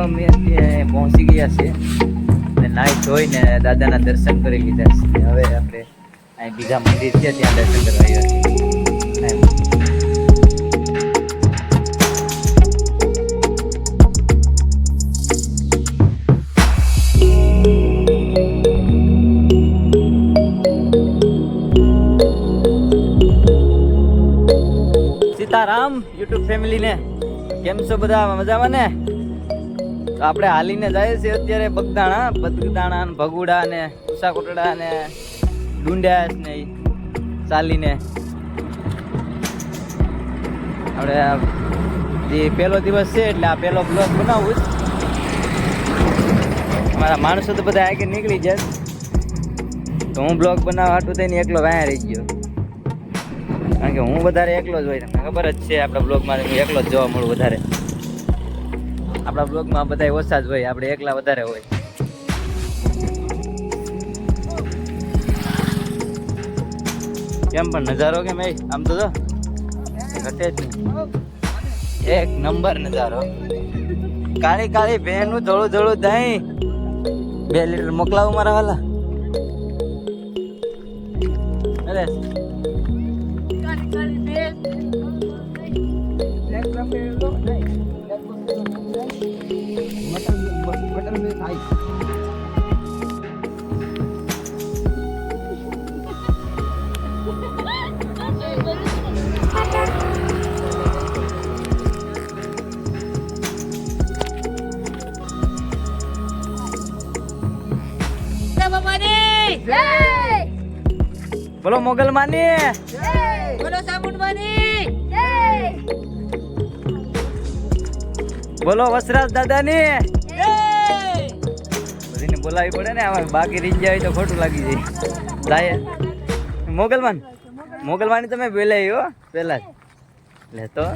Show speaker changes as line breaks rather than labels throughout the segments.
પહોંચી ગયા છે અને નાહી ધોઈને દાદાના દર્શન કરી લીધા છે. હવે આપણે અહીં બીજા મંદિર છે, ત્યાં દર્શન કરવા આવ્યા છીએ. સીતારામ યુટ્યુબ ફેમિલીને. કેમ છો બધા? મજામાં ને? તો આપણે હાલીને જાય છે અત્યારે બગદાણા બગદાણા ને ભગુડા ને ઉષાકોટડા ને ડુંડાસ ને ચાલીને. આપણે જે પહેલો દિવસ છે એટલે આ પહેલો બ્લોગ બનાવું જ મારા માણસો તો બધા આગળ નીકળી જાય. તો હું બ્લોગ બનાવવા હાટું થઈને એકલો વાયા રહી ગયો. કારણ કે હું વધારે એકલો જ હોય, તમને ખબર જ છે, આપણા બ્લોગમાં એકલો જ જોવા મળું વધારે. આપણા બ્લોગમાં બધા ઓછા જ હોય આપણે એકલા વધારે હોય. કેમ પણ નજારો કેમ એ? આમ તો ઘટે જ નહીં. એક નંબર નજારો. કાળી કાળી ભેનું ધોળું ધોળું દહીં. બે લીટર મોકલાવું મારા વાલા. અરે.
બાબાની
બોલો મોગલ માની.
બોલો સાબુન માની.
બોલો વસરાજ દાદાની. બધીને બોલાવી પડે ને આમાં બાકી રીંજ જાય તો ખોટું લાગી જાય. જાય મોગલમાન મોગલમાની તમે બોલાવી હો પેલા જ લે તો.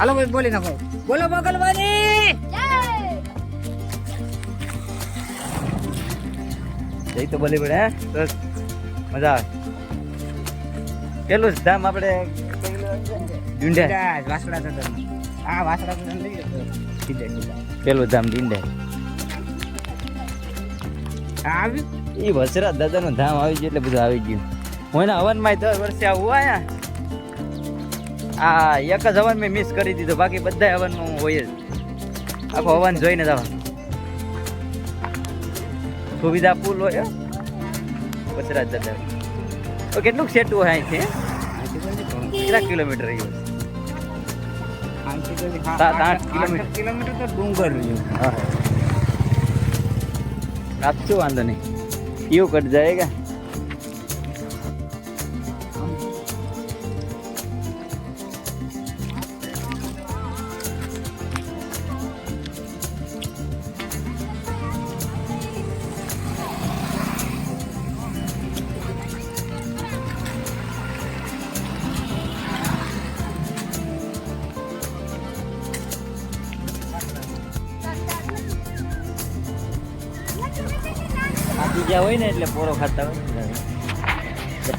હાલો ભાઈ બોલી નાખો. બોલો મોગલવાની જય
તો બોલી પડે હે. મજા આવે. પેલું જ ધામ આપણે ડુંડે.
વાસડા વાસડા
પેલું ધામ ડુંડે.
આવી.
એ વસરાજ દાદાનું ધામ આવી ગયું એટલે બધું આવી ગયું. હું એના હવનમાં દર વર્ષે આવું આયા આ એક જ હવન મેં મિસ કરી દીધો. બાકી બધા હવનમાં હું હોય જ. આખો હવન જોઈને જ સુવિધા પુલ હોય. વસરાજ દાદા. તો કેટલું સેટું હોય અહીંથી? કેટલા કિલોમીટર રહ્યું સાત, આઠ કિલોમીટર.
કિલોમીટર તો ડુંગર રહ્યું.
હા. આપશું વાંધો નહીં? એવું કટ જાયગા ગયા હોય ને એટલે પોરો ખાતા હોય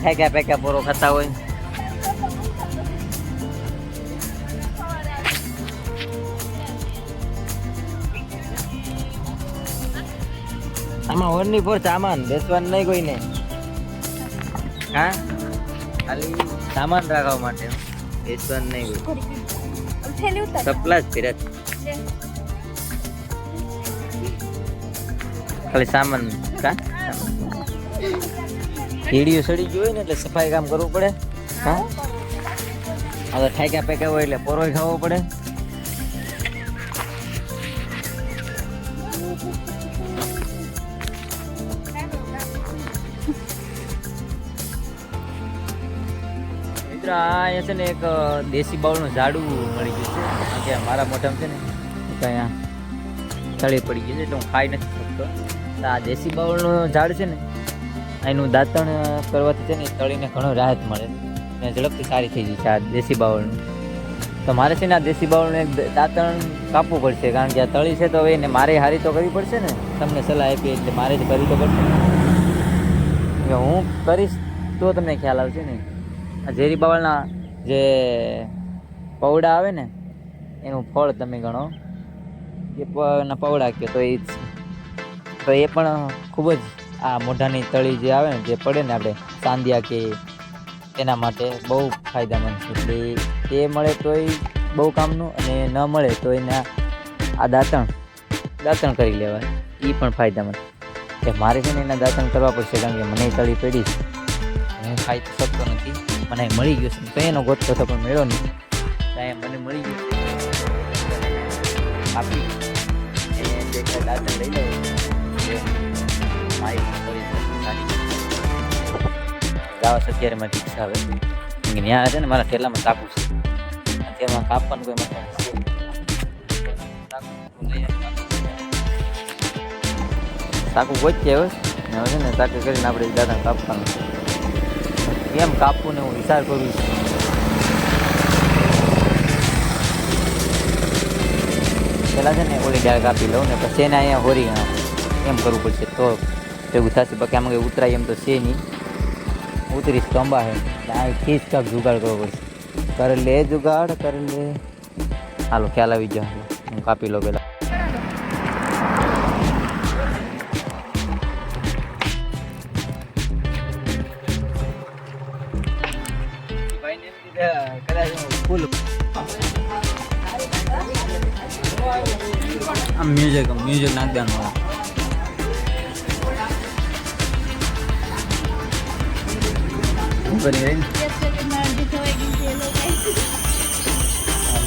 ફેંક્યા ફેંક્યા પોરો ખાતા હોય. આમાં ઓનલી ફોર સામાન, બેસવાનું નહીં કોઈને. હા? ખાલી સામાન રાખવા માટે. બેસવાનું નહીં કોઈ. સપ્લા જ. ખાલી સામાન. કા? હીડિયું સડી ગયું હોય ને એટલે સફાઈ કામ કરવું પડે. હા? હવે ઠેક્યા પેક્યા હોય એટલે પોરોય ખાવો પડે. મિત્ર, આ અહીંયા છે ને એક દેશી બાવળનું ઝાડું મળી ગયું છે. મારા મોઢામાં છે ને અહીંયા તળી પડી ગયું છે, એટલે હું ખાઈ નથી શકતો. આ દેશી બાવળનું ઝાડ છે ને, એનું દાંતણ કરવાથી છે ને તળીને ઘણો રાહત મળે ને ઝડપથી સારી થઈ જાય છે આ દેશી બાવળનું. તો મારે છે ને આ દેશી બાવળનું એક દાંતણ કાપવું પડશે, કારણ કે આ તળી છે તો હવે એને મારે હારી તો કરવી પડશે ને? તમને સલાહ આપી એટલે મારે જ કરવી તો પડશે હું કરીશ તો તમને ખ્યાલ આવશે ને. આ ઝેરી બાવળના જે પૌડા આવે ને, એનું ફળ તમે ગણો. કે પ- ના પવડા કે તો એ જ છે. તો એ પણ ખૂબ જ આ મોઢાની તળી જે આવે ને, જે પડે ને આપણે સાંધિયા કે એના માટે બહુ ફાયદામંદ છે. એટલે એ મળે તોય બહુ કામનું અને ન મળે તો એના આ દાંતણ દાંતણ કરી લેવાય. એ પણ ફાયદામંદ. કે મારે છે ને એના દાંતણ કરવા પડશે કારણ કે મને તળી પડી છે. હું ખાઈ શકતો નથી. મને મળી ગયું છે. તો એનો ગોતતો તો પણ મળ્યો નહીં તો અહીંયા મને મળી ગયું આપી દાંતણ લઈ લઉં જાવા અત્યારે મારી ત્યાં છે ને મારા ઠેલામાં ચાકુ છે કાપવાનું કોઈ મતલબ ને હવે ને ચાકુ કરીને આપણે દાદા કાપવાનું કેમ કાપવું ને હું વિચાર કરું છું પેલા છે ને ઓલી ડાળ કાપી લઉં ને પછી એને અહીંયા હોરી. એમ કરવું પડશે તો ભેગું થશે. બાકી આમાં કંઈ ઉતરાય એમ તો છે નહીં. ઉતરીશ તો અંબા એટલે આ ખીચ જુગાડ કરવો પડશે. કર લે જુગાડ, કર લે. હાલો, ખ્યાલ આવી ગયો. હું કાપી લો પહેલાં મ્યુઝિક મ્યુઝિક નાખ દેવાનું. કરી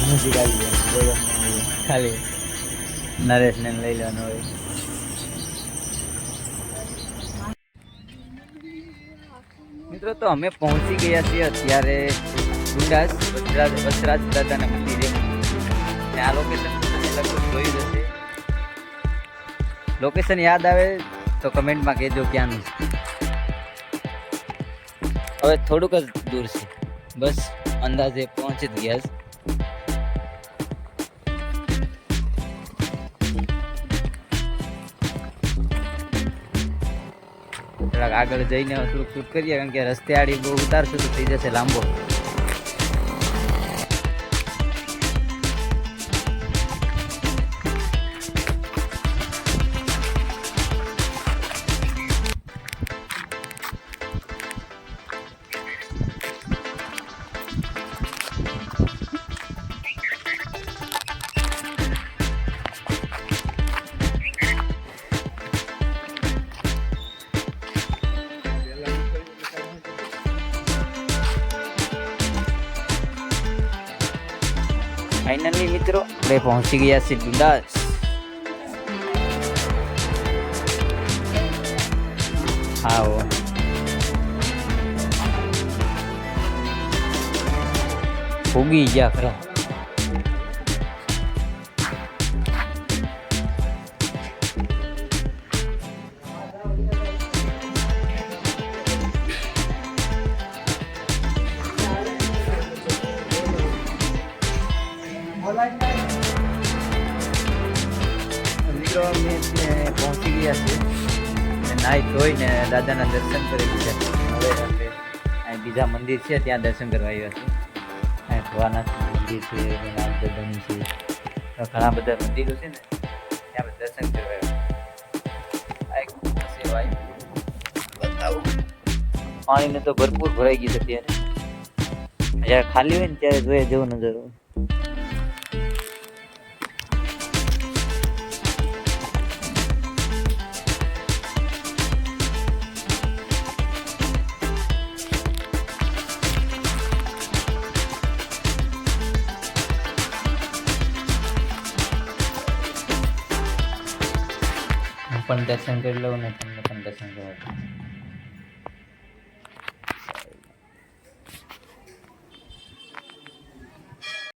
મ્યુઝિક આવી જાય બોલો ખાલી નરેશને લઈ લેવાનું હોય. મિત્રો, તો અમે પહોંચી ગયા છીએ અત્યારે ડુંડાસ વસરાજ વસરાજ દાદાના મંદિરે. ને આ લોકેશન લગભગ જોયું જ હશે. લોકેશન યાદ આવે તો કમેન્ટમાં કહેજો ક્યાંનું હવે થોડુંક જ દૂર છે. બસ, અંદાજે પહોંચી જ ગયા આગળ જઈને થોડુંક કરીએ, કારણ કે રસ્તે આડી બહુ ઉતારશું તો થઈ જશે લાંબો. ફાઇનલી મિત્રો આપણે પહોંચી ગયા છીએ ડુંડાસ આવો ઓ ગયા ખરા. નાહી ધોઈને દાદાના દર્શન કરી દીધા હવે આપણે અહીં બીજા મંદિર છે, ત્યાં દર્શન કરવા આવ્યા છે અહીં ભવાનાથ મંદિર છે ઘણા બધા મંદિરો છે ને, ત્યાં આપણે દર્શન કરવા આવ્યા એક સેવા બતાવું. તો ભરપૂર ભરાઈ ગયું છે ત્યારે જ્યારે ખાલી હોય ને ત્યારે જોઈએ જેવો નજર. હું પણ દર્શન કરી લઉં ને